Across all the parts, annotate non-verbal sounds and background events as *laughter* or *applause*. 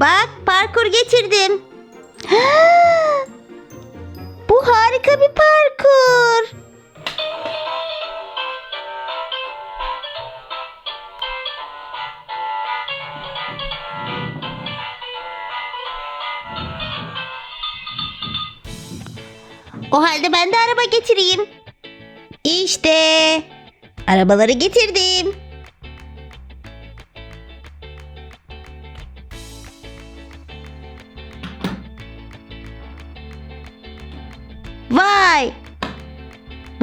Bak parkur getirdim. *gasps* Bu harika bir parkur. O halde ben de araba getireyim. İşte arabaları getirdim.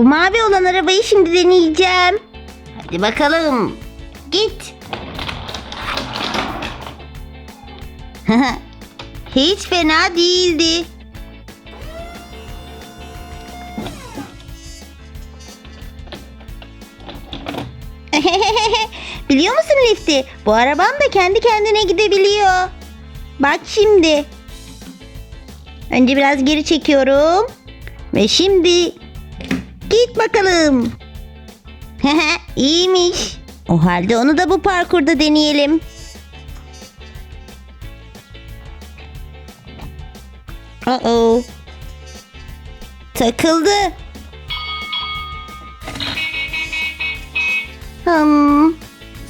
Mavi olan arabayı şimdi deneyeceğim. Hadi bakalım. Git. *laughs* Hiç fena değildi. *laughs* Biliyor musun Lifty? Bu arabam da kendi kendine gidebiliyor. Bak şimdi. Önce biraz geri çekiyorum. Ve şimdi git bakalım. *laughs* İyiymiş. O halde onu da bu parkurda deneyelim. Uh-oh. Takıldı. Hmm,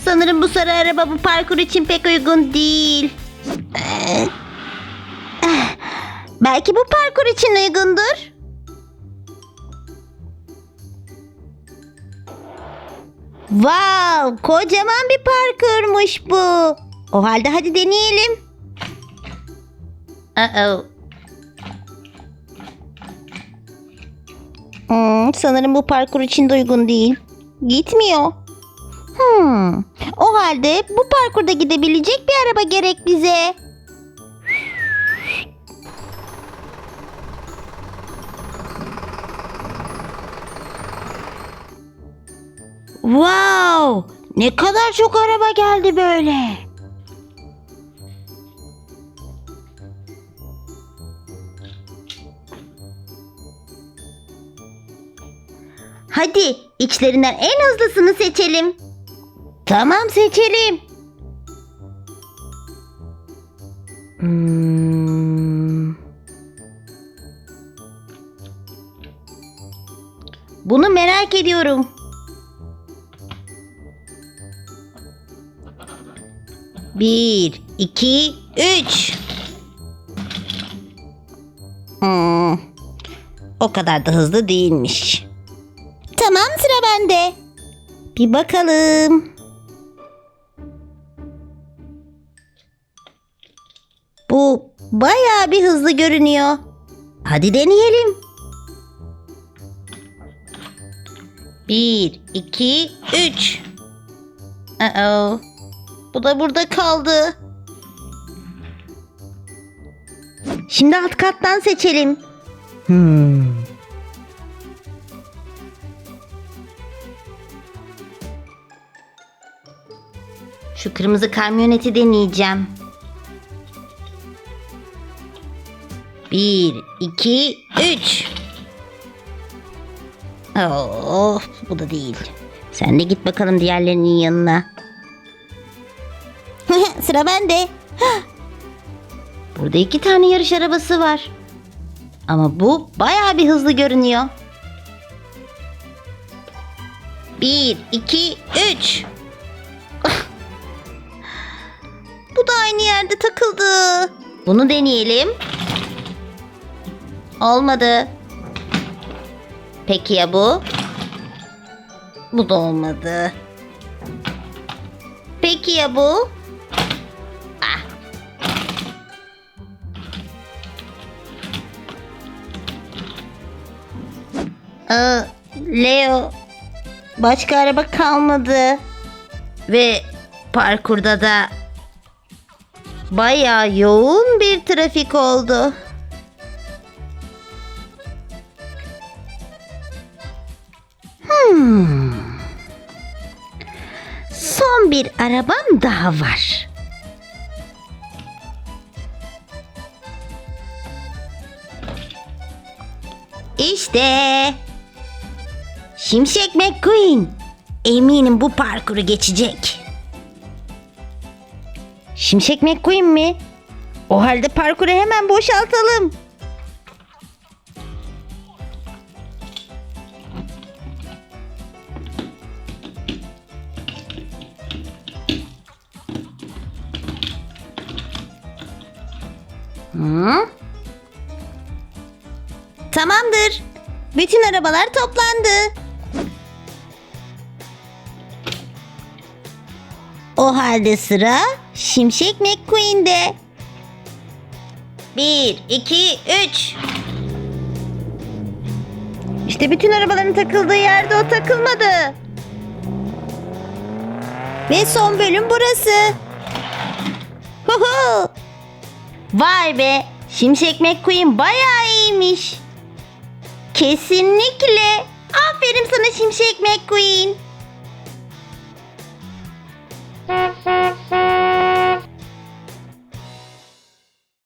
sanırım bu sarı araba bu parkur için pek uygun değil. Ee, eh, Belki bu parkur için uygundur. Wow, kocaman bir parkurmuş bu. O halde hadi deneyelim. Uh-oh. Hmm, sanırım bu parkur için de uygun değil. Gitmiyor. Hmm. O halde bu parkurda gidebilecek bir araba gerek bize. Wow! Ne kadar çok araba geldi böyle. Hadi içlerinden en hızlısını seçelim. Tamam seçelim. Hmm. Bunu merak ediyorum. Bir, iki, üç. Hmm. O kadar da hızlı değilmiş. Tamam sıra bende. Bir bakalım. Bu bayağı bir hızlı görünüyor. Hadi deneyelim. Bir, iki, üç. Uh-oh. Bu da burada kaldı. Şimdi alt kattan seçelim. Hmm. Şu kırmızı kamyoneti deneyeceğim. Bir, iki, üç. Oh, bu da değil. Sen de git bakalım diğerlerinin yanına. *laughs* Sıra bende. Burada iki tane yarış arabası var. Ama bu bayağı bir hızlı görünüyor. Bir, iki, üç. *laughs* Bu da aynı yerde takıldı. Bunu deneyelim. Olmadı. Peki ya bu? Bu da olmadı. Peki ya bu? Ah. Leo başka araba kalmadı. Ve parkurda da bayağı yoğun bir trafik oldu. Hmm. Son bir arabam daha var. İşte. Şimşek McQueen. Eminim bu parkuru geçecek. Şimşek McQueen mi? O halde parkuru hemen boşaltalım. Hı? Tamamdır. Bütün arabalar toplandı. O halde sıra Şimşek McQueen'de. Bir, iki, üç. İşte bütün arabaların takıldığı yerde o takılmadı. Ve son bölüm burası. Huhu. Vay be. Şimşek McQueen bayağı iyiymiş. Kesinlikle. Aferin sana Şimşek McQueen.